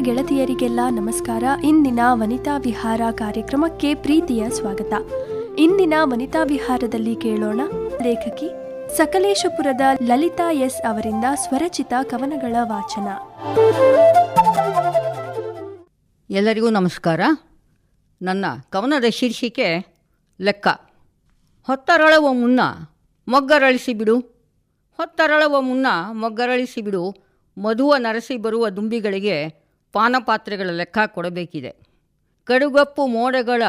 ಗೆಳತಿಯರಿಗೆಲ್ಲ ನಮಸ್ಕಾರ. ಇಂದಿನ ವನಿತಾ ವಿಹಾರ ಕಾರ್ಯಕ್ರಮಕ್ಕೆ ಪ್ರೀತಿಯ ಸ್ವಾಗತ. ಇಂದಿನ ವನಿತಾ ವಿಹಾರದಲ್ಲಿ ಕೇಳೋಣ ಲೇಖಕಿ ಸಕಲೇಶಪುರದ ಲಲಿತಾ ಎಸ್ ಅವರಿಂದ ಸ್ವರಚಿತ ಕವನಗಳ ವಾಚನ. ಎಲ್ಲರಿಗೂ ನಮಸ್ಕಾರ. ನನ್ನ ಕವನದ ಶೀರ್ಷಿಕೆ ಲೆಕ್ಕ. ಹೊತ್ತರಳುವ ಮುನ್ನ ಮೊಗ್ಗರಳಿಸಿ ಬಿಡು. ಹೊತ್ತರಳುವ ಮುನ್ನ ಮೊಗ್ಗರಳಿಸಿ ಬಿಡು. ಮಧುವ ನರಸಿ ಬರುವ ದುಂಬಿಗಳಿಗೆ ಪಾನಪಾತ್ರೆಗಳ ಲೆಕ್ಕ ಕೊಡಬೇಕಿದೆ. ಕಡುಗಪ್ಪು ಮೋಡಗಳ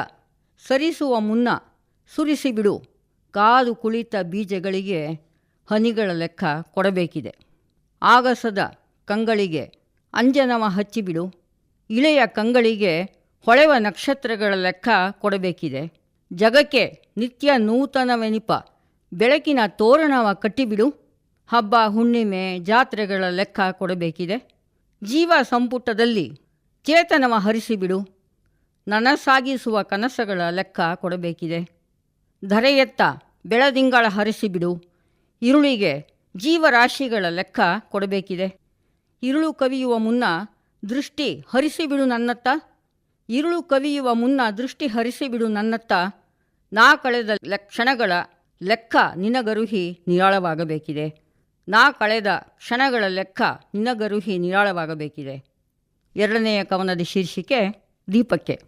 ಸರಿಸುವ ಮುನ್ನ ಸುರಿಸಿಬಿಡು. ಕಾದು ಕುಳಿತ ಬೀಜಗಳಿಗೆ ಹನಿಗಳ ಲೆಕ್ಕ ಕೊಡಬೇಕಿದೆ. ಆಗಸದ ಕಂಗಳಿಗೆ ಅಂಜನವ ಹಚ್ಚಿಬಿಡು. ಇಳೆಯ ಕಂಗಳಿಗೆ ಹೊಳೆವ ನಕ್ಷತ್ರಗಳ ಲೆಕ್ಕ ಕೊಡಬೇಕಿದೆ. ಜಗಕ್ಕೆ ನಿತ್ಯ ನೂತನವೆನಿಪ. ಬೆಳಕಿನ ತೋರಣವ ಕಟ್ಟಿಬಿಡು. ಹಬ್ಬ ಹುಣ್ಣಿಮೆ ಜಾತ್ರೆಗಳ ಲೆಕ್ಕ ಕೊಡಬೇಕಿದೆ. ಜೀವ ಸಂಪುಟದಲ್ಲಿ ಚೇತನವ ಹರಿಸಿಬಿಡು. ನನಸಾಗಿಸುವ ಕನಸಗಳ ಲೆಕ್ಕ ಕೊಡಬೇಕಿದೆ. ಧರೆಯತ್ತ ಬೆಳದಿಂಗಳ ಹರಿಸಿಬಿಡು. ಇರುಳಿಗೆ ಜೀವರಾಶಿಗಳ ಲೆಕ್ಕ ಕೊಡಬೇಕಿದೆ. ಇರುಳು ಕವಿಯುವ ಮುನ್ನ ದೃಷ್ಟಿ ಹರಿಸಿಬಿಡು ನನ್ನತ್ತ. ಇರುಳು ಕವಿಯುವ ಮುನ್ನ ದೃಷ್ಟಿ ಹರಿಸಿಬಿಡು ನನ್ನತ್ತ. ನಾ ಕಳೆದ ಲಕ್ಷಣಗಳ ಲೆಕ್ಕ ನಿನಗರುಹಿ ನಿರಾಳವಾಗಬೇಕಿದೆ. ನಾ ಕಳೆದ ಕ್ಷಣಗಳ ಲೆಕ್ಕ ನಿನಗರುಹಿ ನಿರಾಳವಾಗಬೇಕಿದೆ. ಎರಡನೆಯ ಕವನದ ಶೀರ್ಷಿಕೆ ದೀಪಕ್ಕೆ.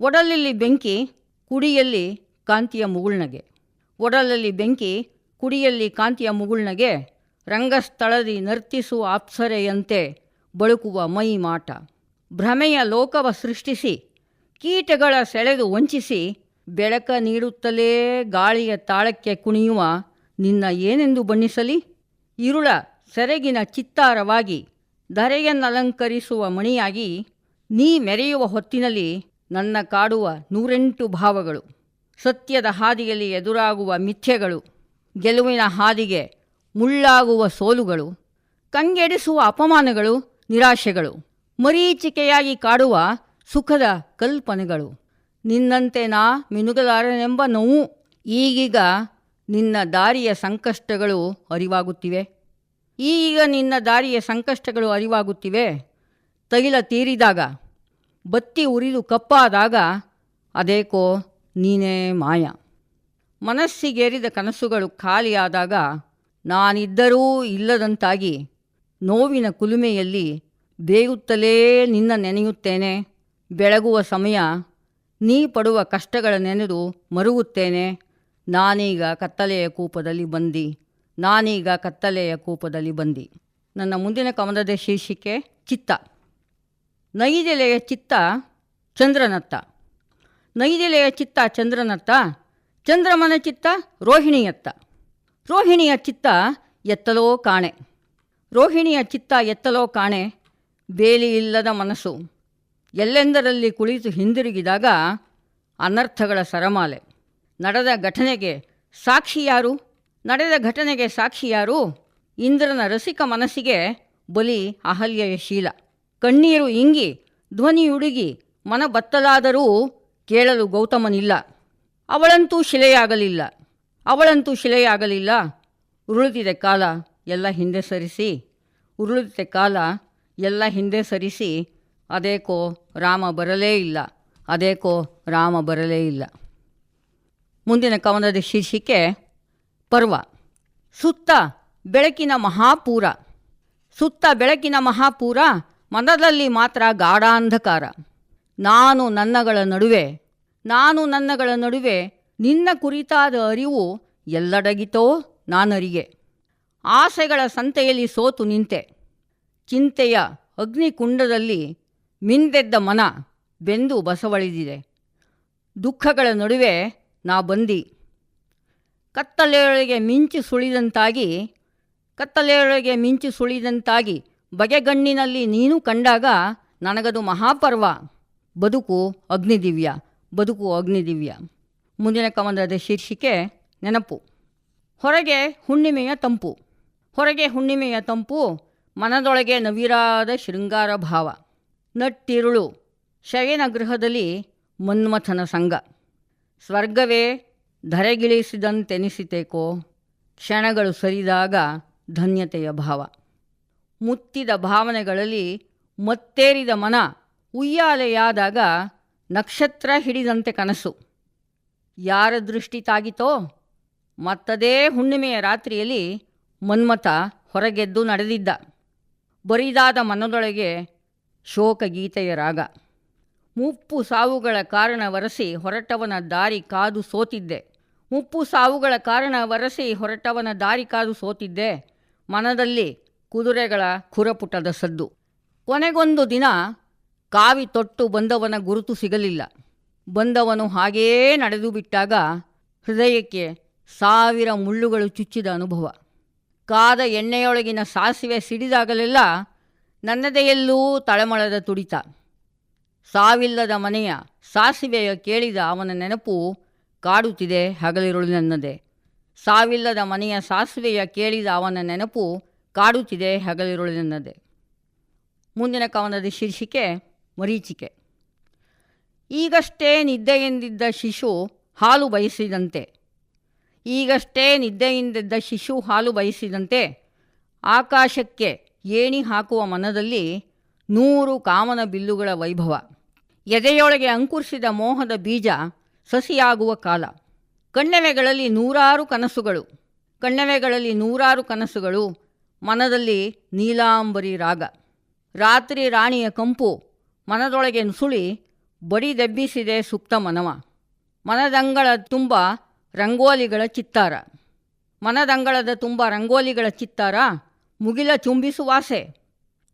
ಒಡಲಲ್ಲಿ ಬೆಂಕಿ, ಕುಡಿಯಲ್ಲಿ ಕಾಂತಿಯ ಮುಗುಳ್ನಗೆ. ಒಡಲಲ್ಲಿ ಬೆಂಕಿ, ಕುಡಿಯಲ್ಲಿ ಕಾಂತಿಯ ಮುಗುಳ್ನಗೆ ರಂಗಸ್ಥಳದಿ ನರ್ತಿಸುವ ಅಪ್ಸರೆಯಂತೆ ಬಳುಕುವ ಮೈ ಮಾಟ. ಭ್ರಮೆಯ ಲೋಕವ ಸೃಷ್ಟಿಸಿ, ಕೀಟಗಳ ಸೆಳೆದು ವಂಚಿಸಿ, ಬೆಳಕ ನೀಡುತ್ತಲೇ ಗಾಳಿಯ ತಾಳಕ್ಕೆ ಕುಣಿಯುವ ನಿನ್ನ ಏನೆಂದು ಬಣ್ಣಿಸಲಿ? ಇರುಳ ಸೆರಗಿನ ಚಿತ್ತಾರವಾಗಿ ಧರೆಯನ್ನಲಂಕರಿಸುವ ಮಣಿಯಾಗಿ ನೀ ಮೆರೆಯುವ ಹೊತ್ತಿನಲ್ಲಿ ನನ್ನ ಕಾಡುವ ನೂರೆಂಟು ಭಾವಗಳು. ಸತ್ಯದ ಹಾದಿಯಲ್ಲಿ ಎದುರಾಗುವ ಮಿಥ್ಯಗಳು, ಗೆಲುವಿನ ಹಾದಿಗೆ ಮುಳ್ಳಾಗುವ ಸೋಲುಗಳು, ಕಂಗೆಡಿಸುವ ಅಪಮಾನಗಳು, ನಿರಾಶೆಗಳು, ಮರೀಚಿಕೆಯಾಗಿ ಕಾಡುವ ಸುಖದ ಕಲ್ಪನೆಗಳು. ನಿನ್ನಂತೆ ನಾ ಮಿನುಗಲಾರನೆಂಬ ನೋವು ಈಗೀಗ ನಿನ್ನ ದಾರಿಯ ಸಂಕಷ್ಟಗಳು ಅರಿವಾಗುತ್ತಿವೆ. ಈಗ ನಿನ್ನ ದಾರಿಯ ಸಂಕಷ್ಟಗಳು ಅರಿವಾಗುತ್ತಿವೆ. ತೈಲ ತೀರಿದಾಗ, ಬತ್ತಿ ಉರಿದು ಕಪ್ಪಾದಾಗ, ಅದೇಕೋ ನೀನೇ ಮಾಯ. ಮನಸ್ಸಿಗೇರಿದ ಕನಸುಗಳು ಖಾಲಿಯಾದಾಗ, ನಾನಿದ್ದರೂ ಇಲ್ಲದಂತಾಗಿ ನೋವಿನ ಕುಲುಮೆಯಲ್ಲಿ ಬೇಯುತ್ತಲೇ ನಿನ್ನ ನೆನೆಯುತ್ತೇನೆ. ಬೆಳಗುವ ಸಮಯ, ನೀ ಪಡುವ ಕಷ್ಟಗಳ ನೆನೆದು ಮರುಗುತ್ತೇನೆ. ನಾನೀಗ ಕತ್ತಲೆಯ ಕೂಪದಲ್ಲಿ ಬಂದಿ, ನಾನೀಗ ಕತ್ತಲೆಯ ಕೂಪದಲ್ಲಿ ಬಂದಿ. ನನ್ನ ಮುಂದಿನ ಕವನದ ಶೀರ್ಷಿಕೆ ಚಿತ್ತ. ನೈದೆಲೆಯ ಚಿತ್ತ ಚಂದ್ರನತ್ತ. ನೈದೆಲೆಯ ಚಿತ್ತ ಚಂದ್ರನತ್ತ, ಚಂದ್ರಮನ ಚಿತ್ತ ರೋಹಿಣಿಯತ್ತ. ರೋಹಿಣಿಯ ಚಿತ್ತ ಎತ್ತಲೋ ಕಾಣೆ. ರೋಹಿಣಿಯ ಚಿತ್ತ ಎತ್ತಲೋ ಕಾಣೆ, ಬೇಲಿ ಇಲ್ಲದ ಮನಸ್ಸು. ಎಲ್ಲೆಂದರಲ್ಲಿ ಕುಳಿತು ಹಿಂದಿರುಗಿದಾಗ ಅನರ್ಥಗಳ ಸರಮಾಲೆ. ನಡೆದ ಘಟನೆಗೆ ಸಾಕ್ಷಿ ಯಾರು? ನಡೆದ ಘಟನೆಗೆ ಸಾಕ್ಷಿ ಯಾರು? ಇಂದ್ರನ ರಸಿಕ ಮನಸ್ಸಿಗೆ ಬಲಿ ಅಹಲ್ಯೆಯ ಶೀಲ. ಕಣ್ಣೀರು ಇಂಗಿ ಧ್ವನಿಯುಡುಗಿ ಮನ ಬತ್ತಲಾದರೂ ಕೇಳಲು ಗೌತಮನಿಲ್ಲ. ಅವಳಂತೂ ಶಿಲೆಯಾಗಲಿಲ್ಲ. ಅವಳಂತೂ ಶಿಲೆಯಾಗಲಿಲ್ಲ. ಉರುಳಿತಿದೆ ಕಾಲ ಎಲ್ಲ ಹಿಂದೆ ಸರಿಸಿ ಉರುಳಿತಿದೆ ಕಾಲ ಎಲ್ಲ ಹಿಂದೆ ಸರಿಸಿ ಅದೇಕೋ ರಾಮ ಬರಲೇ ಇಲ್ಲ. ಅದೇಕೋ ರಾಮ ಬರಲೇ ಇಲ್ಲ. ಮುಂದಿನ ಕವನದ ಶೀರ್ಷಿಕೆ ಪರ್ವ. ಸುತ್ತ ಬೆಳಕಿನ ಮಹಾಪೂರ. ಸುತ್ತ ಬೆಳಕಿನ ಮಹಾಪೂರ ಮನದಲ್ಲಿ ಮಾತ್ರ ಗಾಢಾಂಧಕಾರ. ನಾನು ನನ್ನಗಳ ನಡುವೆ, ನಾನು ನನ್ನಗಳ ನಡುವೆ, ನಿನ್ನ ಕುರಿತಾದ ಅರಿವು ಎಲ್ಲಡಗಿತೋ ನಾನರಿಗೆ ಆಸೆಗಳ ಸಂತೆಯಲ್ಲಿ ಸೋತು ನಿಂತೆ. ಚಿಂತೆಯ ಅಗ್ನಿಕುಂಡದಲ್ಲಿ ಮಿಂದೆದ್ದ ಮನ ಬೆಂದು ಬಸವಳಿದಿದೆ. ದುಃಖಗಳ ನಡುವೆ ನಾ ಬಂದಿ. ಕತ್ತಲೆಯೊಳಗೆ ಮಿಂಚು ಸುಳಿದಂತಾಗಿ, ಕತ್ತಲೆಯೊಳಗೆ ಮಿಂಚು ಸುಳಿದಂತಾಗಿ ಬಗೆಗಣ್ಣಿನಲ್ಲಿ ನೀನು ಕಂಡಾಗ ನನಗದು ಮಹಾಪರ್ವ. ಬದುಕು ಅಗ್ನಿದಿವ್ಯ ಬದುಕು ಅಗ್ನಿದಿವ್ಯ. ಮುಂದಿನ ಕವನದ ಶೀರ್ಷಿಕೆ ನೆನಪು. ಹೊರಗೆ ಹುಣ್ಣಿಮೆಯ ತಂಪು. ಹೊರಗೆ ಹುಣ್ಣಿಮೆಯ ತಂಪು ಮನದೊಳಗೆ ನವಿರಾದ ಶೃಂಗಾರ ಭಾವ. ನಟ್ಟಿರುಳು ಶಯನ ಗೃಹದಲ್ಲಿ ಮನ್ಮಥನ ಸಂಘ. ಸ್ವರ್ಗವೇ ಧರೆಗಿಳಿಸಿದಂತೆನಿಸಿತೇಕೋ? ಕ್ಷಣಗಳು ಸರಿದಾಗ ಧನ್ಯತೆಯ ಭಾವ. ಮುತ್ತಿದ ಭಾವನೆಗಳಲ್ಲಿ ಮತ್ತೇರಿದ ಮನ ಉಯ್ಯಾಲೆಯಾದಾಗ ನಕ್ಷತ್ರ ಹಿಡಿದಂತೆ ಕನಸು. ಯಾರ ದೃಷ್ಟಿ ತಾಗಿತೋ? ಮತ್ತದೇ ಹುಣ್ಣಿಮೆಯ ರಾತ್ರಿಯಲ್ಲಿ ಮನ್ಮಥ ಹೊರಗೆದ್ದು ನಡೆದಿದ್ದ. ಬರಿದಾದ ಮನದೊಳಗೆ ಶೋಕಗೀತೆಯ ರಾಗ. ಮುಪ್ಪು ಸಾವುಗಳ ಕಾರಣ ವರಸಿ ಹೊರಟವನ ದಾರಿ ಕಾದು ಸೋತಿದ್ದೆ. ಮುಪ್ಪು ಸಾವುಗಳ ಕಾರಣ ವರಸಿ ಹೊರಟವನ ದಾರಿ ಕಾದು ಸೋತಿದ್ದೆ. ಮನದಲ್ಲಿ ಕುದುರೆಗಳ ಖುರಪುಟದ ಸದ್ದು. ಕೊನೆಗೊಂದು ದಿನ ಕಾವಿ ತೊಟ್ಟು ಬಂದವನ ಗುರುತು ಸಿಗಲಿಲ್ಲ. ಬಂದವನು ಹಾಗೇ ನಡೆದು ಬಿಟ್ಟಾಗ ಹೃದಯಕ್ಕೆ ಸಾವಿರ ಮುಳ್ಳುಗಳು ಚುಚ್ಚಿದ ಅನುಭವ. ಕಾದ ಎಣ್ಣೆಯೊಳಗಿನ ಸಾಸಿವೆ ಸಿಡಿದಾಗಲೆಲ್ಲ ನನ್ನದೆಯಲ್ಲೂ ತಳಮಳದ ತುಡಿತ. ಸಾವಿಲ್ಲದ ಮನೆಯ ಸಾಸಿವೆಯ ಕೇಳಿದ ಅವನ ನೆನಪು ಕಾಡುತ್ತಿದೆ, ಹಗಲಿರುಳು ನನ್ನದೇ. ಸಾವಿಲ್ಲದ ಮನೆಯ ಸಾಸಿವೆಯ ಕೇಳಿದ ಅವನ ನೆನಪು ಕಾಡುತ್ತಿದೆ, ಹಗಲಿರುಳು ನನ್ನದೇ. ಮುಂದಿನ ಕವನದ ಶೀರ್ಷಿಕೆ, ಮರೀಚಿಕೆ. ಈಗಷ್ಟೇ ನಿದ್ದೆಯಿಂದಿದ್ದ ಶಿಶು ಹಾಲು ಬಯಸಿದಂತೆ. ಈಗಷ್ಟೇ ನಿದ್ದೆಯಿಂದಿದ್ದ ಶಿಶು ಹಾಲು ಬಯಸಿದಂತೆ ಆಕಾಶಕ್ಕೆ ಏಣಿ ಹಾಕುವ ಮನದಲ್ಲಿ ನೂರು ಕಾಮನ ಬಿಲ್ಲುಗಳ ವೈಭವ. ಎದೆಯೊಳಗೆ ಅಂಕುರಿಸಿದ ಮೋಹದ ಬೀಜ ಸಸಿಯಾಗುವ ಕಾಲ. ಕಣ್ಣೆವೆಗಳಲ್ಲಿ ನೂರಾರು ಕನಸುಗಳು. ಕಣ್ಣೆವೆಗಳಲ್ಲಿ ನೂರಾರು ಕನಸುಗಳು. ಮನದಲ್ಲಿ ನೀಲಾಂಬರಿ ರಾಗ. ರಾತ್ರಿ ರಾಣಿಯ ಕಂಪು ಮನದೊಳಗೆ ನುಸುಳಿ ಬಡಿದೆಬ್ಬಿಸಿದೆ ಸುಪ್ತ ಮನವ. ಮನದಂಗಳ ತುಂಬ ರಂಗೋಲಿಗಳ ಚಿತ್ತಾರ. ಮನದಂಗಳದ ತುಂಬ ರಂಗೋಲಿಗಳ ಚಿತ್ತಾರ ಮುಗಿಲ ಚುಂಬಿಸುವಾಸೆ.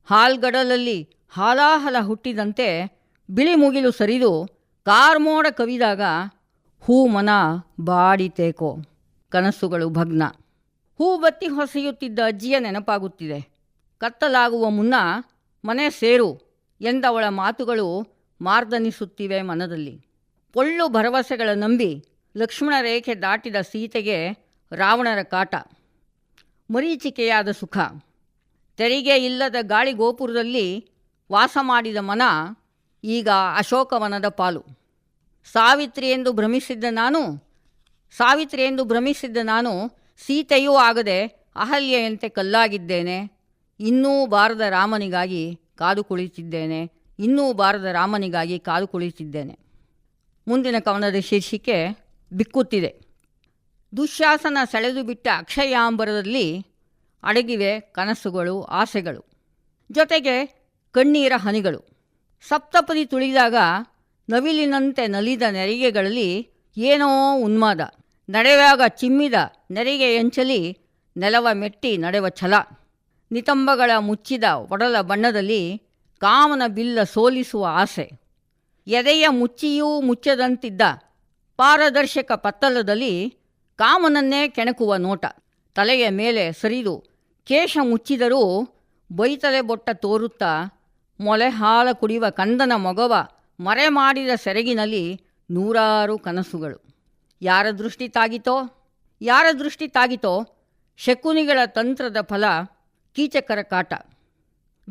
ಹಾಲ್ಗಡಲಲ್ಲಿ ಹಾಲಾಹಲ ಹುಟ್ಟಿದಂತೆ ಬಿಳಿ ಮುಗಿಲು ಸರಿದು ಕಾರ್ಮೋಡ ಕವಿದಾಗ ಹೂ ಮನ ಬಾಡಿತೇಕೋ ಕನಸುಗಳು ಭಗ್ನ. ಹೂ ಬತ್ತಿ ಹೊಸೆಯುತ್ತಿದ್ದ ಅಜ್ಜಿಯ ನೆನಪಾಗುತ್ತಿದೆ. ಕತ್ತಲಾಗುವ ಮುನ್ನ ಮನೆ ಸೇರು ಎಂದವಳ ಮಾತುಗಳು ಮಾರ್ದನಿಸುತ್ತಿವೆ ಮನದಲ್ಲಿ. ಪೊಳ್ಳು ಭರವಸೆಗಳ ನಂಬಿ ಲಕ್ಷ್ಮಣ ರೇಖೆ ದಾಟಿದ ಸೀತೆಗೆ ರಾವಣರ ಕಾಟ. ಮರೀಚಿಕೆಯಾದ ಸುಖ. ತೆರಿಗೆ ಇಲ್ಲದ ಗಾಳಿ ಗೋಪುರದಲ್ಲಿ ವಾಸ ಮಾಡಿದ ಮನ ಈಗ ಅಶೋಕವನದ ಪಾಲು. ಸಾವಿತ್ರಿ ಎಂದು ಭ್ರಮಿಸಿದ್ದ ನಾನು, ಸಾವಿತ್ರಿ ಎಂದು ಭ್ರಮಿಸಿದ್ದ ನಾನು ಸೀತೆಯೂ ಆಗದೆ ಅಹಲ್ಯೆಯಂತೆ ಕಲ್ಲಾಗಿದ್ದೇನೆ. ಇನ್ನೂ ಬಾರದ ರಾಮನಿಗಾಗಿ ಕಾದು ಕುಳಿತಿದ್ದೇನೆ. ಇನ್ನೂ ಬಾರದ ರಾಮನಿಗಾಗಿ ಕಾದು ಕುಳಿತಿದ್ದೇನೆ. ಮುಂದಿನ ಕವನದ ಶೀರ್ಷಿಕೆ ಬಿಕ್ಕುತ್ತಿದೆ. ದುಶ್ಯಾಸನ ಸೆಳೆದು ಬಿಟ್ಟ ಅಕ್ಷಯಾಂಬರದಲ್ಲಿ ಅಡಗಿವೆ ಕನಸುಗಳು, ಆಸೆಗಳು. ಜೊತೆಗೆ ಕಣ್ಣೀರ ಹನಿಗಳು. ಸಪ್ತಪದಿ ತುಳಿದಾಗ ನವಿಲಿನಂತೆ ನಲಿದ ನೆರಿಗೆಗಳಲ್ಲಿ ಏನೋ ಉನ್ಮಾದ. ನಡೆವಾಗ ಚಿಮ್ಮಿದ ನೆರಿಗೆ ಎಂಚಲಿ ನೆಲವ ಮೆಟ್ಟಿ ನಡೆವ ಛಲ. ನಿತಂಬಗಳ ಮುಚ್ಚಿದ ಒಡಲ ಬಣ್ಣದಲ್ಲಿ ಕಾಮನ ಬಿಲ್ಲ ಸೋಲಿಸುವ ಆಸೆ. ಎದೆಯ ಮುಚ್ಚಿಯೂ ಮುಚ್ಚದಂತಿದ್ದ ಪಾರದರ್ಶಕ ಪತ್ತಲದಲ್ಲಿ ಕಾಮನನ್ನೇ ಕೆಣಕುವ ನೋಟ. ತಲೆಯ ಮೇಲೆ ಸರಿದು ಕೇಶ ಮುಚ್ಚಿದರೂ ಬೈತಲೆ ಬೊಟ್ಟ ತೋರುತ್ತಾ ಮೊಲೆ ಹಾಲ ಕುಡಿಯುವ ಕಂದನ ಮೊಗವ ಮರೆ ಮಾಡಿದ ಸೆರಗಿನಲ್ಲಿ ನೂರಾರು ಕನಸುಗಳು. ಯಾರ ದೃಷ್ಟಿ ತಾಗಿತೋ? ಯಾರ ದೃಷ್ಟಿ ತಾಗಿತೋ? ಶಕುನಿಗಳ ತಂತ್ರದ ಫಲ ಕೀಚಕರ ಕಾಟ.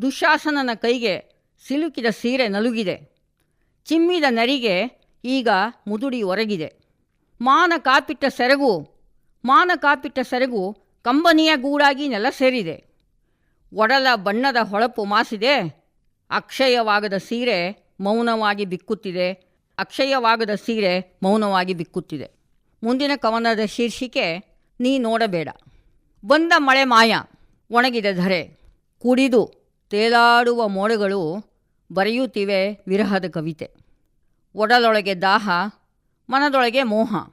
ದುಶಾಸನನ ಕೈಗೆ ಸಿಲುಕಿದ ಸೀರೆ ನಲುಗಿದೆ. ಚಿಮ್ಮಿದ ನರಿಗೆ ಈಗ ಮುದುಡಿ ಒರಗಿದೆ. ಮಾನ ಕಾಪಿಟ್ಟ ಸೆರಗು, ಮಾನ ಕಾಪಿಟ್ಟ ಸೆರಗು ಕಂಬನಿಯ ಗೂಡಾಗಿ ನೆಲ ಸೇರಿದೆ. ಒಡಲ ಬಣ್ಣದ ಹೊಳಪು ಮಾಸಿದೆ. ಅಕ್ಷಯವಾಗದ ಸೀರೆ ಮೌನವಾಗಿ ಬಿಕ್ಕುತ್ತಿದೆ. ಅಕ್ಷಯವಾಗದ ಸೀರೆ ಮೌನವಾಗಿ ಬಿಕ್ಕುತ್ತಿದೆ. ಮುಂದಿನ ಕವನದ ಶೀರ್ಷಿಕೆ, ನೀ ನೋಡಬೇಡ. ಬಂದ ಮಳೆ ಮಾಯ, ಒಣಗಿದ ಧರೆ. ಕುಡಿದು ತೇಲಾಡುವ ಮೋಡಗಳು ಬರೆಯುತ್ತಿವೆ ವಿರಹದ ಕವಿತೆ. ಒಡಲೊಳಗೆ ದಾಹ, ಮನದೊಳಗೆ ಮೋಹ.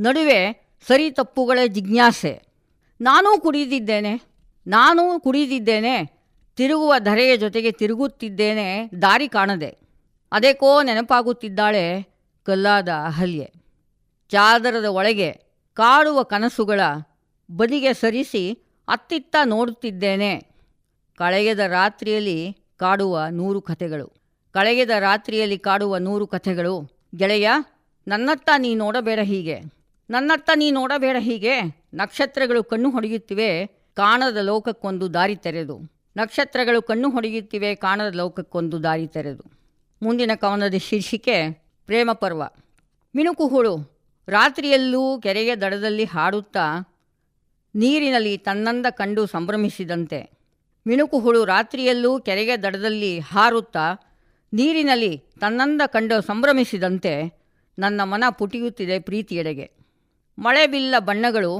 ನಡುವೆ ಸರಿ ತಪ್ಪುಗಳ ಜಿಜ್ಞಾಸೆ. ನಾನೂ ಕುಡಿದಿದ್ದೇನೆ ನಾನೂ ಕುಡಿದಿದ್ದೇನೆ ತಿರುಗುವ ಧರೆಯ ಜೊತೆಗೆ ತಿರುಗುತ್ತಿದ್ದೇನೆ, ದಾರಿ ಕಾಣದೆ. ಅದೇಕೋ ನೆನಪಾಗುತ್ತಿದ್ದಾಳೆ ಕಲ್ಲಾದ ಅಹಲ್ಯೆ. ಚಾದರದ ಒಳಗೆ ಕಾಡುವ ಕನಸುಗಳ ಬದಿಗೆ ಸರಿಸಿ ಅತ್ತಿತ್ತ ನೋಡುತ್ತಿದ್ದೇನೆ. ಕಳೆಯದ ರಾತ್ರಿಯಲ್ಲಿ ಕಾಡುವ ನೂರು ಕಥೆಗಳು. ಕಳೆಯದ ರಾತ್ರಿಯಲ್ಲಿ ಕಾಡುವ ನೂರು ಕಥೆಗಳು. ಗೆಳೆಯ, ನನ್ನತ್ತ ನೀ ನೋಡಬೇಡ ಹೀಗೆ. ನನ್ನತ್ತ ನೀ ನೋಡಬೇಡ ಹೀಗೆ. ನಕ್ಷತ್ರಗಳು ಕಣ್ಣು ಹೊಡೆಯುತ್ತಿವೆ. ಕಾಣದ ಲೋಕಕ್ಕೊಂದು ದಾರಿ ತೆರೆದು. ನಕ್ಷತ್ರಗಳು ಕಣ್ಣು ಹೊಡೆಯುತ್ತಿವೆ, ಕಾಣದ ಲೋಕಕ್ಕೊಂದು ದಾರಿ ತೆರೆದು. ಮುಂದಿನ ಕವನದ ಶೀರ್ಷಿಕೆ, ಪ್ರೇಮ ಪರ್ವ. ಮಿಣುಕುಹುಳು ರಾತ್ರಿಯಲ್ಲೂ ಕೆರೆಯ ದಡದಲ್ಲಿ ಹಾಡುತ್ತಾ ನೀರಿನಲ್ಲಿ ತನ್ನಂದ ಕಂಡು ಸಂಭ್ರಮಿಸಿದಂತೆ. ಮಿಣುಕುಹುಳು ರಾತ್ರಿಯಲ್ಲೂ ಕೆರೆಗೆ ದಡದಲ್ಲಿ ಹಾರುತ್ತಾ ನೀರಿನಲ್ಲಿ ತನ್ನಂದ ಕಂಡು ಸಂಭ್ರಮಿಸಿದಂತೆ ನನ್ನ ಮನ ಪುಟಿಯುತ್ತಿದೆ ಪ್ರೀತಿಯೆಡೆಗೆ. ಮಳೆ ಬಿಲ್ಲ ಬಣ್ಣಗಳು,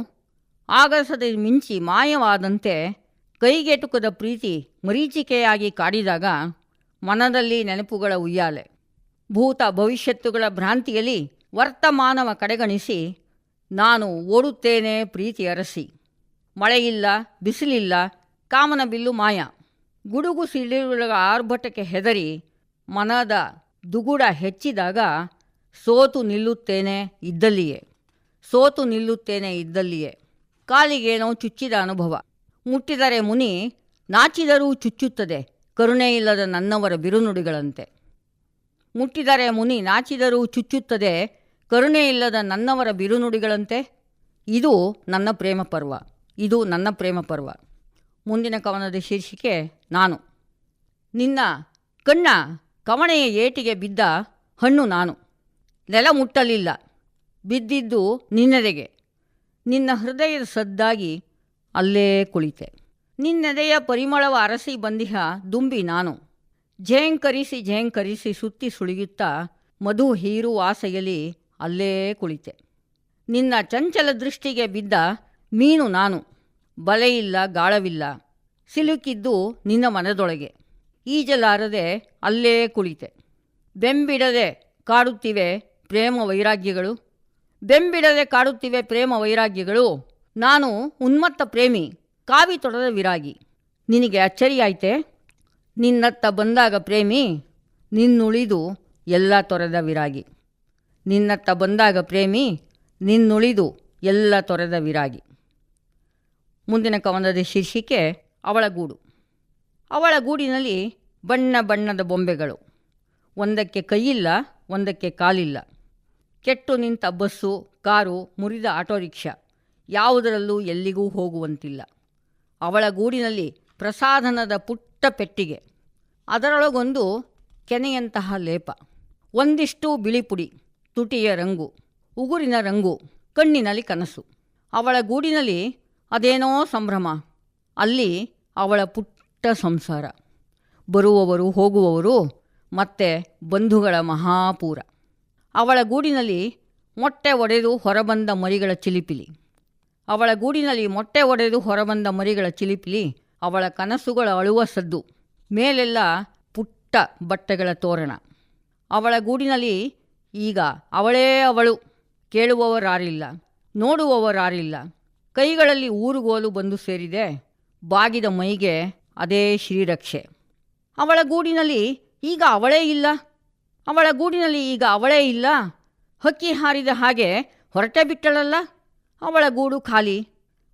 ಆಗಸದ ಮಿಂಚಿ ಮಾಯವಾದಂತೆ ಕೈಗೆಟುಕದ ಪ್ರೀತಿ ಮರೀಚಿಕೆಯಾಗಿ ಕಾಡಿದಾಗ ಮನದಲ್ಲಿ ನೆನಪುಗಳ ಉಯ್ಯಾಲೆ. ಭೂತ ಭವಿಷ್ಯತ್ತುಗಳ ಭ್ರಾಂತಿಯಲ್ಲಿ ವರ್ತಮಾನವ ಕಡೆಗಣಿಸಿ, ನಾನು ಓಡುತ್ತೇನೆ ಪ್ರೀತಿ ಅರಸಿ ಮಳೆಯಿಲ್ಲ, ಬಿಸಿಲಿಲ್ಲ, ಕಾಮನ ಬಿಲ್ಲು ಮಾಯ. ಗುಡುಗು ಸಿಡಿಲುಗಳ ಆರ್ಭಟಕ್ಕೆ ಹೆದರಿ, ಮನದ ದುಗುಡ ಹೆಚ್ಚಿದಾಗ ಸೋತು ನಿಲ್ಲುತ್ತೇನೆ ಇದ್ದಲ್ಲಿಯೇ. ಸೋತು ನಿಲ್ಲುತ್ತೇನೆ ಇದ್ದಲ್ಲಿಯೇ. ಕಾಲಿಗೇನೋ ಚುಚ್ಚಿದ ಅನುಭವ. ಮುಟ್ಟಿದರೆ ಮುನಿ, ನಾಚಿದರೂ ಚುಚ್ಚುತ್ತದೆ, ಕರುಣೆ ಇಲ್ಲದ ನನ್ನವರ ಬಿರುನುಡಿಗಳಂತೆ. ಮುಟ್ಟಿದರೆ ಮುನಿ, ನಾಚಿದರೂ ಚುಚ್ಚುತ್ತದೆ, ಕರುಣೆ ಇಲ್ಲದ ನನ್ನವರ ಬಿರುನುಡಿಗಳಂತೆ. ಇದು ನನ್ನ ಪ್ರೇಮ ಪರ್ವ, ಇದು ನನ್ನ ಪ್ರೇಮ ಪರ್ವ. ಮುಂದಿನ ಕವನದ ಶೀರ್ಷಿಕೆ ನಾನು. ನಿನ್ನ ಕಣ್ಣ ಕವಣೆಯ ಏಟಿಗೆ ಬಿದ್ದ ಹಣ್ಣು ನಾನು. ನೆಲ ಮುಟ್ಟಲಿಲ್ಲ, ಬಿದ್ದಿದ್ದು ನಿನ್ನೆದೆಗೆ. ನಿನ್ನ ಹೃದಯದ ಸದ್ದಾಗಿ ಅಲ್ಲೇ ಕುಳಿತೆ. ನಿನ್ನೆದೆಯ ಪರಿಮಳವ ಅರಸಿ ಬಂದಿಹ ದುಂಬಿ ನಾನು. ಝೇಂಕರಿಸಿ ಝೇಂಕರಿಸಿ ಸುತ್ತಿ ಸುಳಿಯುತ್ತಾ ಮಧು ಹೀರು ಆಸೆಯಲ್ಲಿ ಅಲ್ಲೇ ಕುಳಿತೆ. ನಿನ್ನ ಚಂಚಲ ದೃಷ್ಟಿಗೆ ಬಿದ್ದ ಮೀನು ನಾನು. ಬಲೆಯಿಲ್ಲ, ಗಾಳವಿಲ್ಲ. ಸಿಲುಕಿದ್ದು ನಿನ್ನ ಮನದೊಳಗೆ. ಈಜಲಾರದೆ ಅಲ್ಲೇ ಕುಳಿತೆ. ಬೆಂಬಿಡದೆ ಕಾಡುತ್ತಿವೆ ಪ್ರೇಮ ವೈರಾಗ್ಯಗಳು. ಬೆಂಬಿಡದೆ ಕಾಡುತ್ತಿವೆ ಪ್ರೇಮ ವೈರಾಗ್ಯಗಳು. ನಾನು ಉನ್ಮತ್ತ ಪ್ರೇಮಿ, ಕಾವಿ ತೊಡದ ವಿರಾಗಿ. ನಿನಗೆ ಅಚ್ಚರಿಯಾಯ್ತೆ? ನಿನ್ನತ್ತ ಬಂದಾಗ ಪ್ರೇಮಿ, ನಿನ್ನುಳಿದು ಎಲ್ಲ ತೊರೆದ ವಿರಾಗಿ. ನಿನ್ನತ್ತ ಬಂದಾಗ ಪ್ರೇಮಿ, ನಿನ್ನುಳಿದು ಎಲ್ಲ ತೊರೆದ ವಿರಾಗಿ. ಮುಂದಿನ ಕವನದ ಶೀರ್ಷಿಕೆ, ಅವಳ ಗೂಡು. ಅವಳ ಗೂಡಿನಲ್ಲಿ ಬಣ್ಣ ಬಣ್ಣದ ಬೊಂಬೆಗಳು. ಒಂದಕ್ಕೆ ಕೈಯಿಲ್ಲ, ಒಂದಕ್ಕೆ ಕಾಲಿಲ್ಲ. ಕೆಟ್ಟು ನಿಂತ ಬಸ್ಸು, ಕಾರು ಮುರಿದ ಆಟೋ ರಿಕ್ಷಾ. ಯಾವುದರಲ್ಲೂ ಎಲ್ಲಿಗೂ ಹೋಗುವಂತಿಲ್ಲ. ಅವಳ ಗೂಡಿನಲ್ಲಿ ಪ್ರಸಾಧನದ ಪುಟ್ಟ ಪೆಟ್ಟಿಗೆ. ಅದರೊಳಗೊಂದು ಕೆನೆಯಂತಹ ಲೇಪ. ಒಂದಿಷ್ಟು ಬಿಳಿ ಪುಡಿ, ತುಟಿಯ ರಂಗು, ಉಗುರಿನ ರಂಗು, ಕಣ್ಣಿನಲ್ಲಿ ಕನಸು. ಅವಳ ಗೂಡಿನಲ್ಲಿ ಅದೇನೋ ಸಂಭ್ರಮ. ಅಲ್ಲಿ ಅವಳ ಪುಟ್ಟ ಸಂಸಾರ. ಬರುವವರು ಹೋಗುವವರು ಮತ್ತೆ ಬಂಧುಗಳ ಮಹಾಪೂರ. ಅವಳ ಗೂಡಿನಲ್ಲಿ ಮೊಟ್ಟೆ ಒಡೆದು ಹೊರಬಂದ ಮರಿಗಳ ಚಿಲಿಪಿಲಿ. ಅವಳ ಗೂಡಿನಲ್ಲಿ ಮೊಟ್ಟೆ ಒಡೆದು ಹೊರಬಂದ ಮರಿಗಳ ಚಿಲಿಪಿಲಿ ಅವಳ ಕನಸುಗಳ ಅಳುವ ಸದ್ದು. ಮೇಲೆಲ್ಲ ಪುಟ್ಟ ಬಟ್ಟೆಗಳ ತೋರಣ. ಅವಳ ಗೂಡಿನಲ್ಲಿ ಈಗ ಅವಳೇ ಅವಳು. ಕೇಳುವವರಾರಿಲ್ಲ, ನೋಡುವವರಾರಿಲ್ಲ. ಕೈಗಳಲ್ಲಿ ಊರುಗೋಲು ಬಂದು ಸೇರಿದೆ. ಬಾಗಿದ ಮೈಗೆ ಅದೇ ಶ್ರೀರಕ್ಷೆ. ಅವಳ ಗೂಡಿನಲ್ಲಿ ಈಗ ಅವಳೇ ಇಲ್ಲ. ಅವಳ ಗೂಡಿನಲ್ಲಿ ಈಗ ಅವಳೇ ಇಲ್ಲ. ಹಕ್ಕಿ ಹಾರಿದ ಹಾಗೆ ಹೊರಟೆ ಬಿಟ್ಟಳಲ್ಲ. ಅವಳ ಗೂಡು ಖಾಲಿ.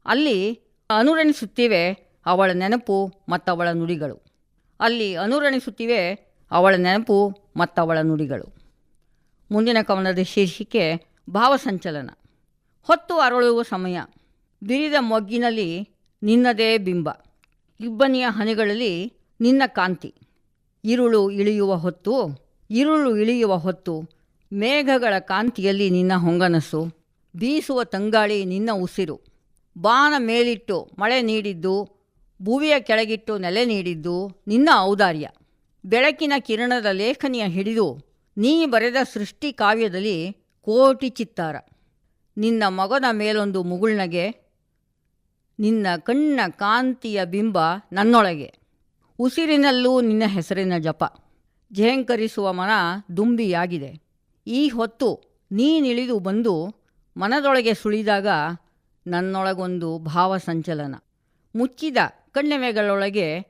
ಅಲ್ಲಿ ಅನುರಣಿಸುತ್ತಿವೆ ಅವಳ ನೆನಪು ಮತ್ತವಳ ನುಡಿಗಳು. ಅಲ್ಲಿ ಅನುರಣಿಸುತ್ತಿವೆ ಅವಳ ನೆನಪು ಮತ್ತವಳ ನುಡಿಗಳು. ಮುಂದಿನ ಕವನದ ಶೀರ್ಷಿಕೆ ಭಾವಸಂಚಲನ. ಹೊತ್ತು ಅರಳುವ ಸಮಯ. ಬಿರಿದ ಮೊಗ್ಗಿನಲ್ಲಿ ನಿನ್ನದೇ ಬಿಂಬ. ಇಬ್ಬನಿಯ ಹನಿಗಳಲ್ಲಿ ನಿನ್ನ ಕಾಂತಿ. ಇರುಳು ಇಳಿಯುವ ಹೊತ್ತು, ಇರುಳು ಇಳಿಯುವ ಹೊತ್ತು, ಮೇಘಗಳ ಕಾಂತಿಯಲ್ಲಿ ನಿನ್ನ ಹೊಂಗನಸು. ಬೀಸುವ ತಂಗಾಳಿ ನಿನ್ನ ಉಸಿರು. ಬಾನ ಮೇಲಿಟ್ಟು ಮಳೆ ನೀಡಿದ್ದು, ಭುವಿಯ ಕೆಳಗಿಟ್ಟು ನೆಲೆ ನೀಡಿದ್ದು ನಿನ್ನ ಔದಾರ್ಯ. ಬೆಳಕಿನ ಕಿರಣದ ಲೇಖನಿಯ ಹಿಡಿದು ನೀ ಬರೆದ ಸೃಷ್ಟಿ ಕಾವ್ಯದಲ್ಲಿ ಕೋಟಿ ಚಿತ್ತಾರ. ನಿನ್ನ ಮಗನ ಮೇಲೊಂದು ಮುಗುಳ್ನಗೆ, ನಿನ್ನ ಕಣ್ಣ ಕಾಂತಿಯ ಬಿಂಬ ನನ್ನೊಳಗೆ. ಉಸಿರಿನಲ್ಲೂ ನಿನ್ನ ಹೆಸರಿನ ಜಪ. ಝೇಂಕರಿಸುವ ಮನ ದುಂಬಿಯಾಗಿದೆ. ಈ ಹೊತ್ತು ನೀನಿಳಿದು ಬಂದು ಮನದೊಳಗೆ ಸುಳಿದಾಗ ನನ್ನೊಳಗೊಂದು ಭಾವ ಸಂಚಲನ ಮುಚ್ಚಿದ ಕಣ್ಣೆವೆಗಳೊಳಗೆ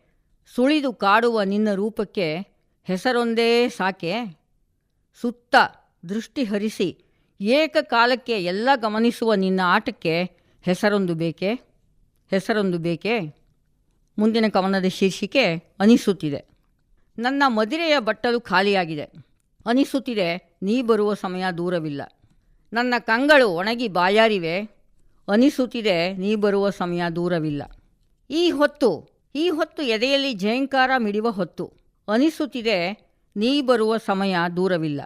ಸುಳಿದು ಕಾಡುವ ನಿನ್ನ ರೂಪಕ್ಕೆ ಹೆಸರೊಂದೇ ಸಾಕೆ? ಸುತ್ತ ದೃಷ್ಟಿ ಹರಿಸಿ ಏಕಕಾಲಕ್ಕೆ ಎಲ್ಲ ಗಮನಿಸುವ ನಿನ್ನ ಆಟಕ್ಕೆ ಹೆಸರೊಂದು ಬೇಕೆ? ಹೆಸರೊಂದು ಬೇಕೆ? ಮುಂದಿನ ಕವನದ ಶೀರ್ಷಿಕೆ ಅನಿಸುತ್ತಿದೆ. ನನ್ನ ಮದಿರೆಯ ಬಟ್ಟಲು ಖಾಲಿಯಾಗಿದೆ. ಅನಿಸುತ್ತಿದೆ, ನೀ ಬರುವ ಸಮಯ ದೂರವಿಲ್ಲ. ನನ್ನ ಕಂಗಳು ಒಣಗಿ ಬಾಯಾರಿವೆ. ಅನಿಸುತ್ತಿದೆ, ನೀ ಬರುವ ಸಮಯ ದೂರವಿಲ್ಲ. ಈ ಹೊತ್ತು ಈ ಹೊತ್ತು ಎದೆಯಲ್ಲಿ ಜಯಂಕಾರ ಮಿಡಿವ ಹೊತ್ತು. ಅನಿಸುತ್ತಿದೆ, ನೀ ಬರುವ ಸಮಯ ದೂರವಿಲ್ಲ.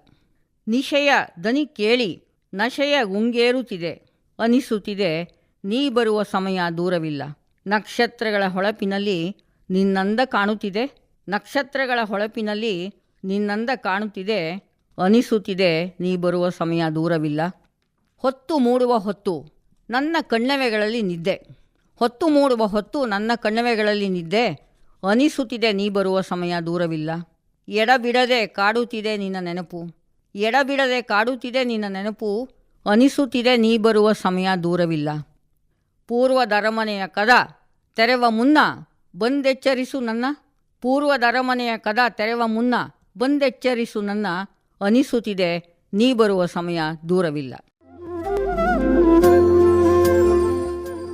ನಿಶೆಯ ದನಿ ಕೇಳಿ, ನಶೆಯ ಗುಂಗೇರುತ್ತಿದೆ ಅನಿಸುತ್ತಿದೆ, ನೀ ಬರುವ ಸಮಯ ದೂರವಿಲ್ಲ. ನಕ್ಷತ್ರಗಳ ಹೊಳಪಿನಲ್ಲಿ ನಿನ್ನಂದ ಕಾಣುತ್ತಿದೆ. ನಕ್ಷತ್ರಗಳ ಹೊಳಪಿನಲ್ಲಿ ನಿನ್ನಂದ ಕಾಣುತ್ತಿದೆ. ಅನಿಸುತ್ತಿದೆ, ನೀ ಬರುವ ಸಮಯ ದೂರವಿಲ್ಲ. ಹೊತ್ತು ಮೂಡುವ ಹೊತ್ತು, ನನ್ನ ಕಣ್ಣವೆಗಳಲ್ಲಿ ನಿದ್ದೆ. ಹೊತ್ತು ಮೂಡುವ ಹೊತ್ತು, ನನ್ನ ಕಣ್ಣವೆಗಳಲ್ಲಿ ನಿದ್ದೆ. ಅನಿಸುತ್ತಿದೆ, ನೀ ಬರುವ ಸಮಯ ದೂರವಿಲ್ಲ. ಎಡಬಿಡದೆ ಕಾಡುತ್ತಿದೆ ನಿನ್ನ ನೆನಪು. ಎಡಬಿಡದೆ ಕಾಡುತ್ತಿದೆ ನಿನ್ನ ನೆನಪು. ಅನಿಸುತ್ತಿದೆ, ನೀ ಬರುವ ಸಮಯ ದೂರವಿಲ್ಲ. ಪೂರ್ವದರಮನೆಯ ಕದ ತೆರೆವ ಮುನ್ನ ಬಂದೆಚ್ಚರಿಸು ನನ್ನ. ಪೂರ್ವದರಮನೆಯ ಕದ ತೆರೆವ ಮುನ್ನ ಬಂದೆಚ್ಚರಿಸು ನನ್ನ. ಅನಿಸುತ್ತಿದೆ, ನೀ ಬರುವ ಸಮಯ ದೂರವಿಲ್ಲ.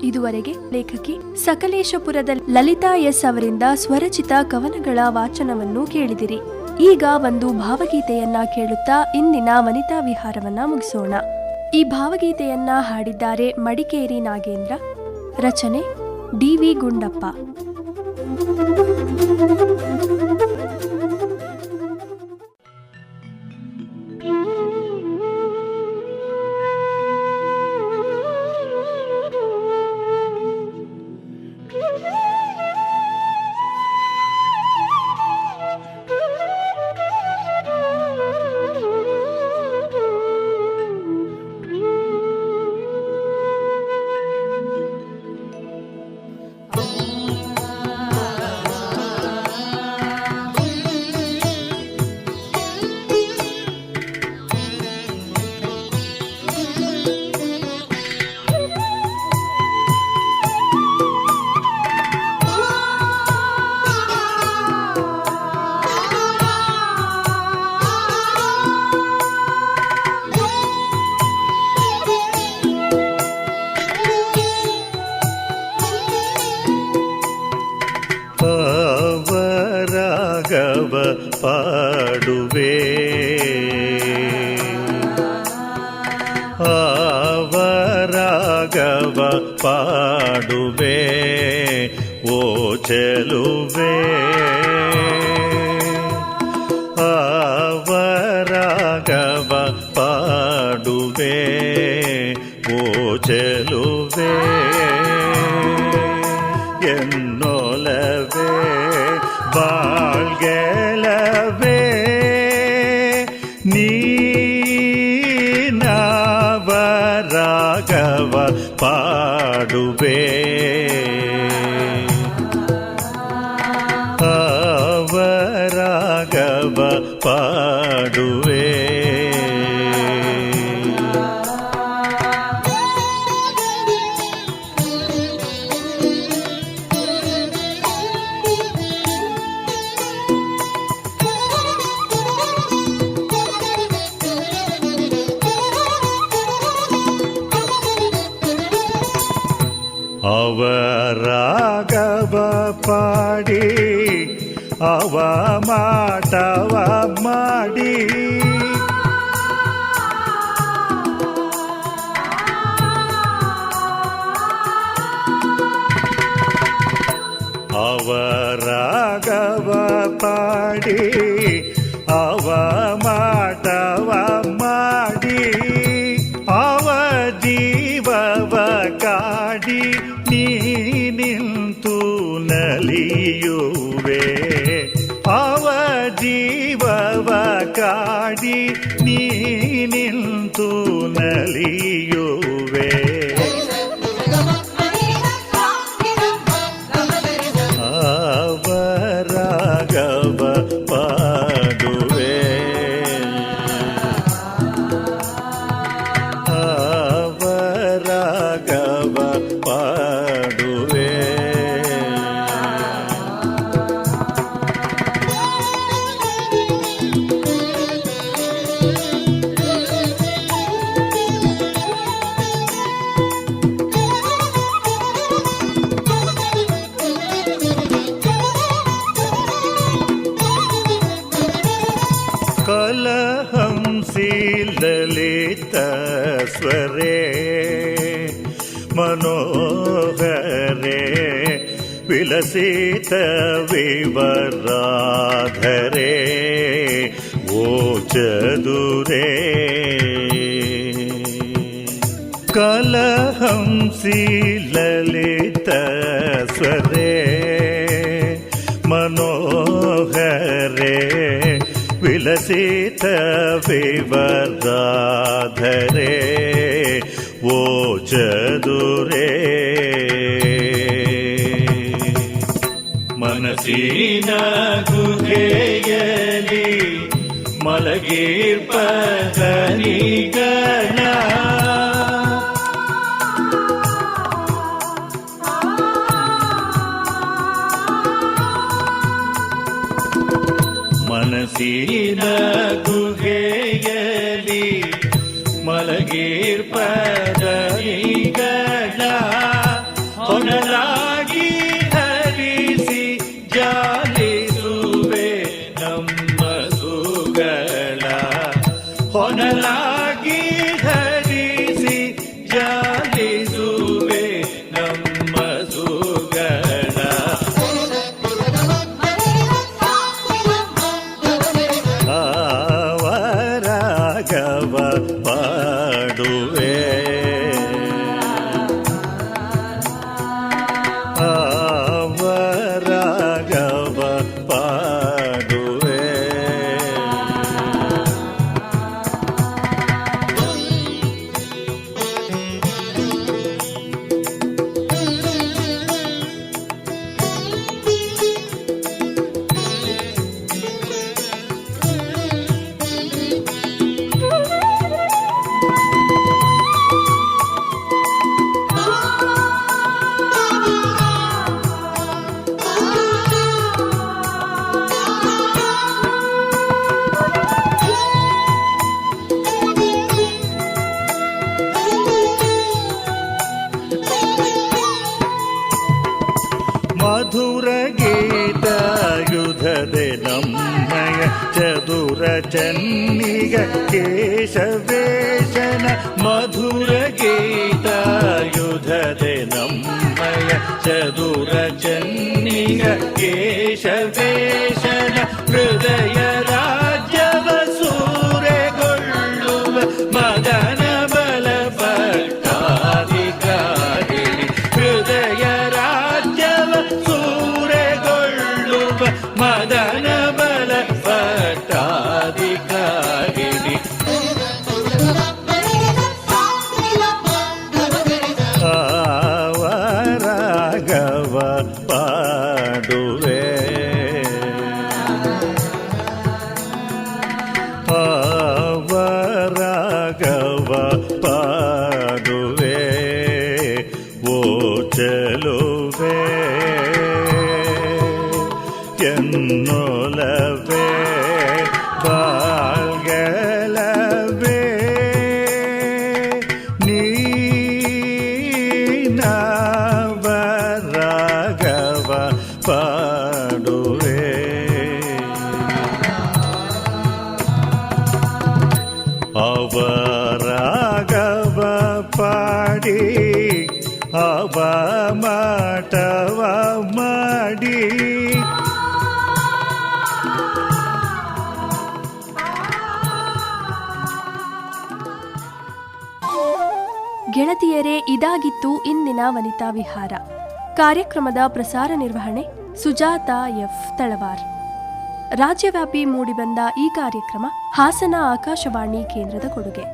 ಇದುವರೆಗೆ ಲೇಖಕಿ ಸಕಲೇಶಪುರದ ಲಲಿತಾ ಎಸ್ ಅವರಿಂದ ಸ್ವರಚಿತ ಕವನಗಳ ವಾಚನವನ್ನು ಕೇಳಿದಿರಿ. ಈಗ ಒಂದು ಭಾವಗೀತೆಯನ್ನ ಕೇಳುತ್ತಾ ಇಂದಿನ ವನಿತಾ ವಿಹಾರವನ್ನ ಮುಗಿಸೋಣ. ಈ ಭಾವಗೀತೆಯನ್ನ ಹಾಡಿದ್ದಾರೆ ಮಡಿಕೇರಿ ನಾಗೇಂದ್ರ, ರಚನೆ ಡಿ ವಿ ಗುಂಡಪ್ಪ. பாடுவே. பாவ ಅವ ಮಾಟವ ಮಾಡಿ ಅವರಾಗವ ಪಾಡಿ ಅವ कलहंसि ललित स्वरे मनोहरे विलसित विवराधरे वो चदुरे मनसीन गुहेयली मलगीर्पदनी गणा ಮನಸ್ಸಿನ ಗುಹೆಯಲಿ ಮಲಗಿರ್ಪದನಿಗಣ सुरचन्निन केशवेशन हृदयरा 天哪。ಇದಾಗಿತ್ತು ಇಂದಿನ ವನಿತಾ ವಿಹಾರ. ಕಾರ್ಯಕ್ರಮದ ಪ್ರಸಾರ ನಿರ್ವಹಣೆ ಸುಜಾತ ಎಫ್ ತಳವಾರ್. ರಾಜ್ಯವ್ಯಾಪಿ ಮೂಡಿಬಂದ ಈ ಕಾರ್ಯಕ್ರಮ ಹಾಸನ ಆಕಾಶವಾಣಿ ಕೇಂದ್ರದ ಕೊಡುಗೆ.